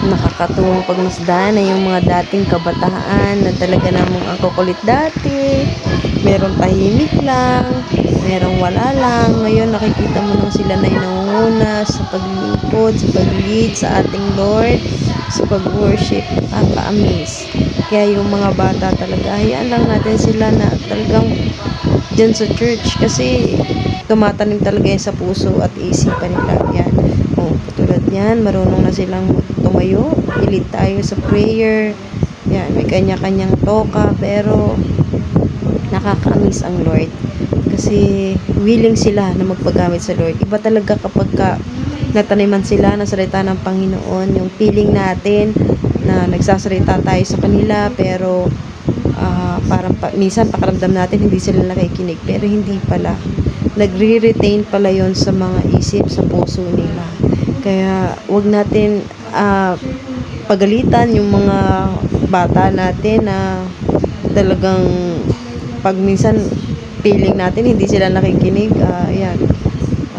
nakakatuwang pagmasdan na yung mga dating kabataan na talaga namang ang kukulit dati. Merong tahimik lang, merong wala lang. Ngayon nakikita mo nang sila na yung nangunguna sa paglingkod, sa pag-lead sa ating Lord, sa pag-worship. Nakaka-amaze. Kaya yung mga bata talaga, hayaan lang natin sila na talagang dyan sa church kasi tumatanim talaga yan sa puso at isipan nila. Yan. O, katulad yan, marunong na silang tumayo. Ilit tayo sa prayer. Yan, may kanya-kanyang toka pero nakaka-amaze ang Lord. Kasi willing sila na magpagamit sa Lord. Iba talaga kapag ka nataniman sila ng salita ng Panginoon. Yung feeling natin na nagsasalita tayo sa kanila pero ah, parang pa, minsan pakaramdam natin hindi sila nakikinig pero hindi pala nagre-retain pala yon sa mga isip sa puso nila kaya wag natin ah, pagalitan yung mga bata natin na talagang pag minsan feeling natin hindi sila nakikinig ah ayan.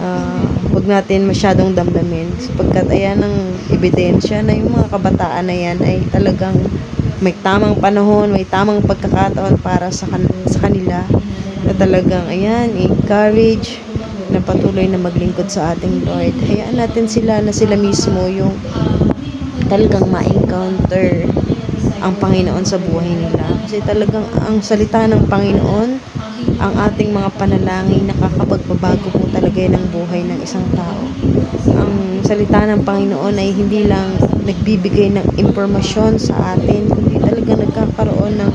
Ah, wag natin masyadong damdamin. Sapagkat ayan ang ebidensya na yung mga kabataan na yan ay talagang may tamang panahon, may tamang pagkakataon para sa, kan- sa kanila. Na talagang ayan, encourage na patuloy na maglingkod sa ating Lord. Hayaan natin sila na sila mismo yung talagang ma-encounter ang Panginoon sa buhay nila. Kasi talagang ang salita ng Panginoon, ang ating mga panalangin, nakakapagpabago po talaga ang buhay ng isang tao. Ang salita ng Panginoon ay hindi lang nagbibigay ng impormasyon sa atin, kundi talaga nagkakaroon ng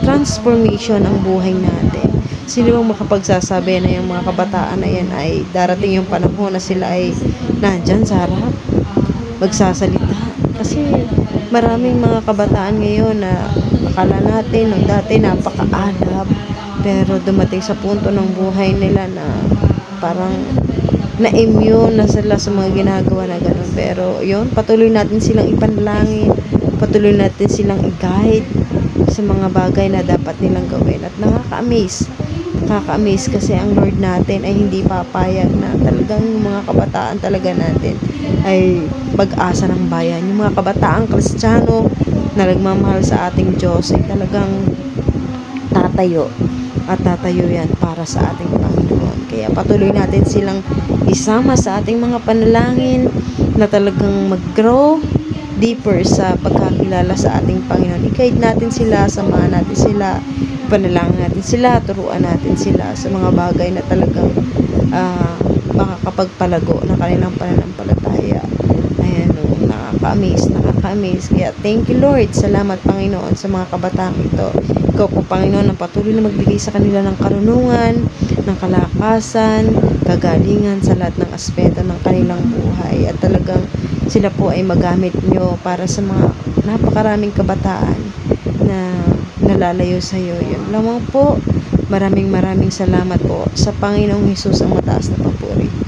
transformation ang buhay natin. Sino bang makapagsasabi na yung mga kabataan na yan ay darating yung panahon na sila ay nandyan sa harap, magsasalita. Kasi maraming mga kabataan ngayon na akala natin nung dati napaka-adab pero dumating sa punto ng buhay nila na parang na-immune na sila sa mga ginagawa na ganun. Pero yun, patuloy natin silang ipanalangin, patuloy natin silang i-guide sa mga bagay na dapat nilang gawin. At nakaka-amaze. Nakaka-amaze kasi ang Lord natin ay hindi papayag na talagang yung mga kabataan talaga natin ay pag-asa ng bayan. Yung mga kabataang kristyano na nagmamahal sa ating Diyos ay talagang tatayo at tatayo yan para sa ating Panginoon. Kaya patuloy natin silang isama sa ating mga panalangin na talagang mag-grow deeper sa pagkakilala sa ating Panginoon. I-guide natin sila, samahan natin sila, panalangin natin sila, turuan natin sila sa mga bagay na talagang ah, makakapagpalago na kanilang pananampalataya. Ayan, nakaka-amaze, nakaka-amaze. Kaya thank you Lord, salamat Panginoon sa mga kabataang ito. Ikaw po Panginoon ang patuloy na magbigay sa kanila ng karunungan, ng kalakasan, kagalingan sa lahat ng aspeto ng kanilang buhay. At talagang sila po ay magamit nyo para sa mga napakaraming kabataan na nalalayo sa iyo. Yun lamang po. Maraming maraming salamat po sa Panginoong Hesus ang mataas na papuri.